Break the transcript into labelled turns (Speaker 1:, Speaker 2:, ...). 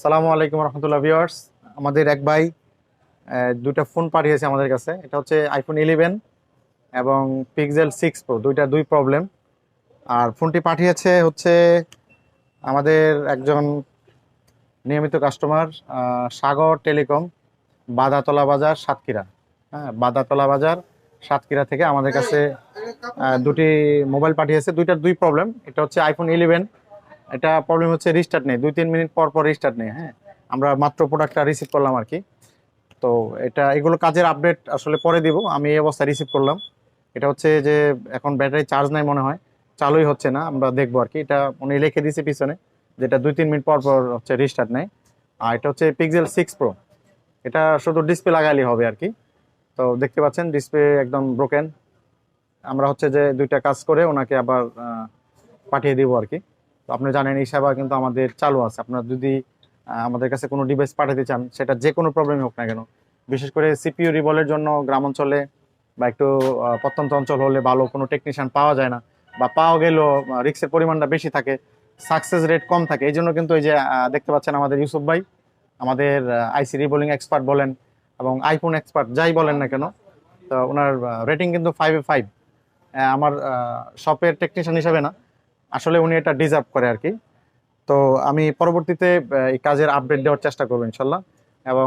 Speaker 1: সালামু আলাইকুম রহমতুল্লাহ ভিউয়ার্স। আমাদের এক ভাই দুইটা ফোন পাঠিয়েছে আমাদের কাছে। এটা হচ্ছে আইফোন ইলেভেন এবং পিক্সেল সিক্স প্রো দুইটা দুই প্রবলেম আর ফোনটি পাঠিয়েছে হচ্ছে আমাদের একজন নিয়মিত কাস্টমার সাগর টেলিকম, বাদাতলা বাজার, সাতক্ষীরা। হ্যাঁ বাদাতলা বাজার, সাতক্ষীরা থেকে আমাদের কাছে দুটি মোবাইল পাঠিয়েছে। দুইটার দুই প্রবলেম এটা হচ্ছে আইফোন ইলেভেন এটা প্রবলেম হচ্ছে রিস্টার্ট নেই। দুই, তিন মিনিট পর পর রিস্টার্ট নেই হ্যাঁ? আমরা মাত্র প্রোডাক্টটা রিসিভ করলাম আর কি। তো এটা, এগুলো কাজের আপডেট আসলে পরে দিব। আমি এই অবস্থায় রিসিভ করলাম। এটা হচ্ছে যে, এখন ব্যাটারি চার্জ নাই মনে হয়। চালুই হচ্ছে না, আমরা দেখব আর কি। এটা উনি লিখে দিয়েছে পিছনে, যেটা দুই, তিন মিনিট পর পর হচ্ছে রিস্টার্ট নেয়। আর এটা হচ্ছে পিক্সেল সিক্স প্রো এটা শুধু ডিসপ্লে লাগাইলেই হবে আর কি। তো দেখতে পাচ্ছেন ডিসপ্লে একদম ব্রোকেন আমরা হচ্ছে যে দুইটা কাজ করে ওনাকে আবার পাঠিয়ে দিব আর কি। তো আপনি জানেন এই সেবা কিন্তু আমাদের চালু আছে। আপনার যদি আমাদের কাছে কোনো ডিভাইস পাঠাতে চান, সেটা যে কোনো প্রবলেম হোক না কেন, বিশেষ করে সিপিইউ রিবলের জন্য গ্রাম অঞ্চলে বা একটু প্রত্যন্ত অঞ্চল হলে ভালো কোনো টেকনিশিয়ান পাওয়া যায় না বা পাওয়া গেলেও রিক্সের পরিমাণটা বেশি থাকে সাকসেস রেট কম থাকে। এই জন্য কিন্তু এই যে দেখতে পাচ্ছেন আমাদের ইউসুফ ভাই, আমাদের আইসি রিবোলিং এক্সপার্ট বলেন এবং আইফোন এক্সপার্ট যাই বলেন না কেন, তো ওনার রেটিং কিন্তু ফাইভে ফাইভ আমার শপের টেকনিশিয়ান হিসাবে না আসলে উনি এটা ডিজার্ভ করে আর কি। তো আমি পরবর্তীতে এই কাজের আপডেট দেওয়ার চেষ্টা করব ইনশাল্লাহ। এবং